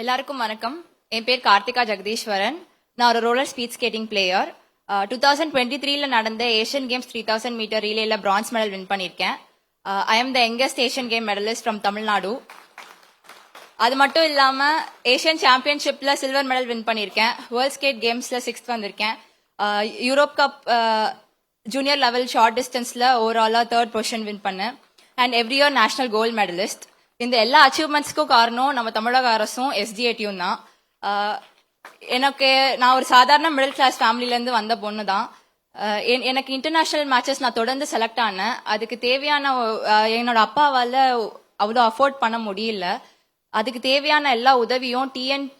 எல்லாருக்கும் வணக்கம். என் பேர் கார்த்திகா ஜெகதீஸ்வரன். நான் ஒரு roller speed skating player two thousand twenty த்ரீல நடந்த Asian Games three thousand metre ரீலேல bronze medal win பண்ணியிருக்கேன் I am the youngest Asian game medalist from Tamil Nadu அது மட்டும் இல்லாம ஏஷியன் சாம்பியன்ஷிப்ல சில்வர் மெடல் வின் பண்ணியிருக்கேன் வேர்ல்ட் ஸ்கேட் கேம்ஸ்ல sixth வந்திருக்கேன். Europe cup junior level short டிஸ்டன்ஸ்ல ஓவராலா தேர்ட் பொசிஷன் வின் பண்ணேன். And every year national gold medalist இந்த எல்லா அச்சீவ்மெண்ட்ஸ்க்கும் காரணம் நம்ம தமிழக அரசும் எஸ்டிஏடியும் தான். எனக்கு நான் ஒரு சாதாரண மிடில் கிளாஸ் ஃபேமிலியிலேருந்து வந்த பொண்ணு தான். என்- எனக்கு இன்டர்நேஷ்னல் மேட்சஸ் நான் தொடர்ந்து செலக்ட் ஆனேன். அதுக்கு தேவையான என்னோட அப்பாவால் அவ்வளோ அஃபோர்ட் பண்ண முடியல. அதுக்கு தேவையான எல்லா உதவியும் டிஎன்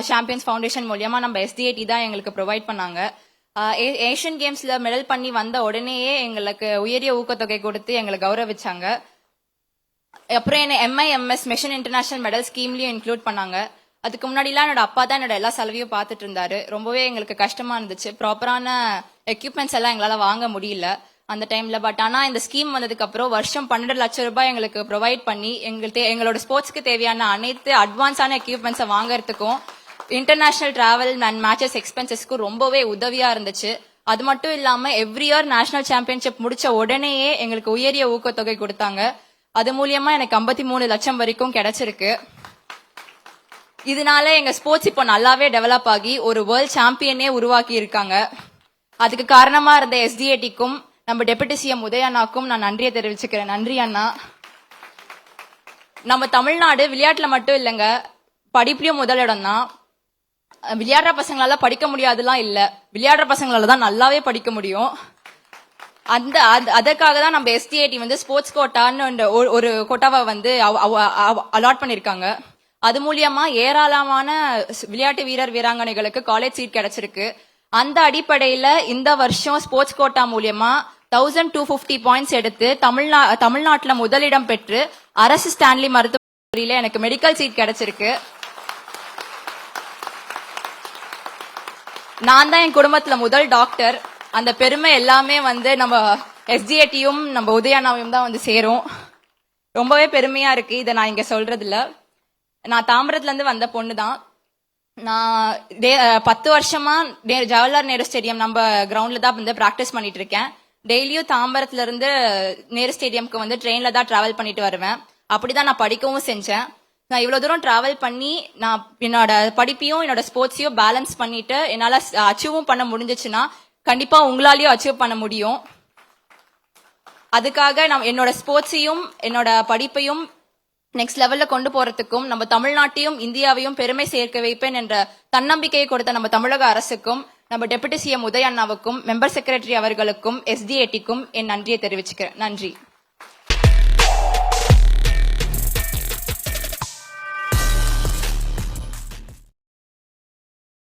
சாம்பியன்ஸ் ஃபவுண்டேஷன் மூலியமா நம்ம எஸ்டிஏடி தான் எங்களுக்கு ப்ரொவைட் பண்ணாங்க. ஏ- ஏஷியன் கேம்ஸ்ல மெடல் பண்ணி வந்த உடனேயே எங்களுக்கு உயரிய ஊக்கத்தொகை கொடுத்து எங்களை கௌரவிச்சாங்க. அப்புறம் என்ன எம்ஐஎம்எஸ் மிஷன் இன்டர்நேஷனல் மெடல் ஸ்கீம்லயும் இன்க்ளூட் பண்ணாங்க. அதுக்கு முன்னாடிலாம் என்னோட அப்பா தான் என்னோட எல்லா செலவையும் பார்த்துட்டு இருந்தாரு. ரொம்பவே எங்களுக்கு கஷ்டமா இருந்துச்சு. ப்ராப்பரான எக்யூப்மெண்ட்ஸ் எல்லாம் எங்களால வாங்க முடியல அந்த டைம்ல பட் ஆனா இந்த ஸ்கீம் வந்ததுக்கு அப்புறம் வருஷம் பன்னெண்டு லட்சம் ரூபாய் எங்களுக்கு ப்ரொவைட் பண்ணி எங்களுக்கு எங்களோட ஸ்போர்ட்ஸ்க்கு தேவையான அனைத்து அட்வான்ஸான எக்யூப்மெண்ட்ஸை வாங்குறதுக்கும் இன்டர்நேஷனல் டிராவல் அண்ட் மேட்சஸ் எக்ஸ்பென்சஸ்க்கும் ரொம்பவே உதவியா இருந்துச்சு. அது மட்டும் இல்லாம எவ்ரி இயர் நேஷனல் சாம்பியன்ஷிப் முடிச்ச உடனேயே எங்களுக்கு உயரிய ஊக்கத்தொகை கொடுத்தாங்க. அது மூலியமா எனக்கு 53 மூணு லட்சம் வரைக்கும் கிடைச்சிருக்கு. இதனால எங்க ஸ்போர்ட்ஸ் இப்போ நல்லாவே டெவலப் ஆகி ஒரு வேர்ல்ட் சாம்பியனே உருவாக்கி இருக்காங்க. அதுக்கு காரணமா இருந்த எஸ்டிஏடிக்கும் நம்ம டெபுட்டி சிஎம் உதயண்ணாக்கும் நான் நன்றியை தெரிவிச்சுக்கிறேன். நன்றி அண்ணா. நம்ம தமிழ்நாடு விளையாட்டுல மட்டும் இல்லைங்க படிப்புலயும் முதலிடம் தான். விளையாடுற பசங்களால படிக்க முடியாதுலாம் இல்ல. விளையாடுற பசங்களால தான் நல்லாவே படிக்க முடியும். அந்த அது- அதற்காக தான் நம்ம எஸ்டிஐடி வந்து ஸ்போர்ட்ஸ் கோட்டான்னு ஒரு- ஒரு கோட்டாவை வந்து அலாட் பண்ணிருக்காங்க. அது மூலியமா ஏராளமான விளையாட்டு வீரர் வீராங்கனைகளுக்கு காலேஜ் சீட் கிடைச்சிருக்கு. அந்த அடிப்படையில இந்த வருஷம் ஸ்போர்ட்ஸ் கோட்டா மூலியமா தௌசண்ட் டூ பிப்டி பாயிண்ட்ஸ் எடுத்து தமிழ்நா தமிழ்நாட்டில் முதலிடம் பெற்று அரசு ஸ்டான்லி மருத்துவமனையில எனக்கு மெடிக்கல் சீட் கிடைச்சிருக்கு. நான் தான் என் குடும்பத்துல முதல் டாக்டர் அந்த பெருமை எல்லாமே வந்து நம்ம எஸ்டிஏடியும் நம்ம உதயானாவையும் தான் வந்து சேரும். ரொம்பவே பெருமையா இருக்கு. இதை நான் இங்க சொல்றதுல நான் தாம்பரத்துல இருந்து வந்த பொண்ணு தான். நான் டே- பத்து வருஷமா நே- ஜவஹர்லால் நேரு ஸ்டேடியம் நம்ம கிரவுண்ட்ல தான் வந்து பிராக்டிஸ் பண்ணிட்டு இருக்கேன். டெய்லியும் தாம்பரத்துல இருந்து நேரு ஸ்டேடியம்க்கு வந்து ட்ரெயின்ல தான் டிராவல் பண்ணிட்டு வருவேன். அப்படிதான் நான் படிக்கவும் செஞ்சேன். நான் இவ்வளவு தூரம் டிராவல் பண்ணி நான் என்னோட படிப்பையும் என்னோட ஸ்போர்ட்ஸையும் பேலன்ஸ் பண்ணிட்டு என்னால அச்சீவும் பண்ண முடிஞ்சிச்சுன்னா கண்டிப்பா உங்களாலேயும் அச்சீவ் பண்ண முடியும். அதுக்காக நான் என்னோட ஸ்போர்ட்ஸையும் என்னோட படிப்பையும் நெக்ஸ்ட் லெவல்ல கொண்டு போறதுக்கும் நம்ம தமிழ்நாட்டையும் இந்தியாவையும் பெருமை சேர்க்க வைப்பேன் என்ற தன்னம்பிக்கையை கொடுத்த நம்ம தமிழக அரசுக்கும் நம்ம டெபுட்டி சிஎம் உதய அண்ணாவுக்கும் மெம்பர் செக்ரட்டரி அவர்களுக்கும் எஸ்டிஏடிக்கும் என் நன்றியை தெரிவிச்சுக்கிறேன். நன்றி.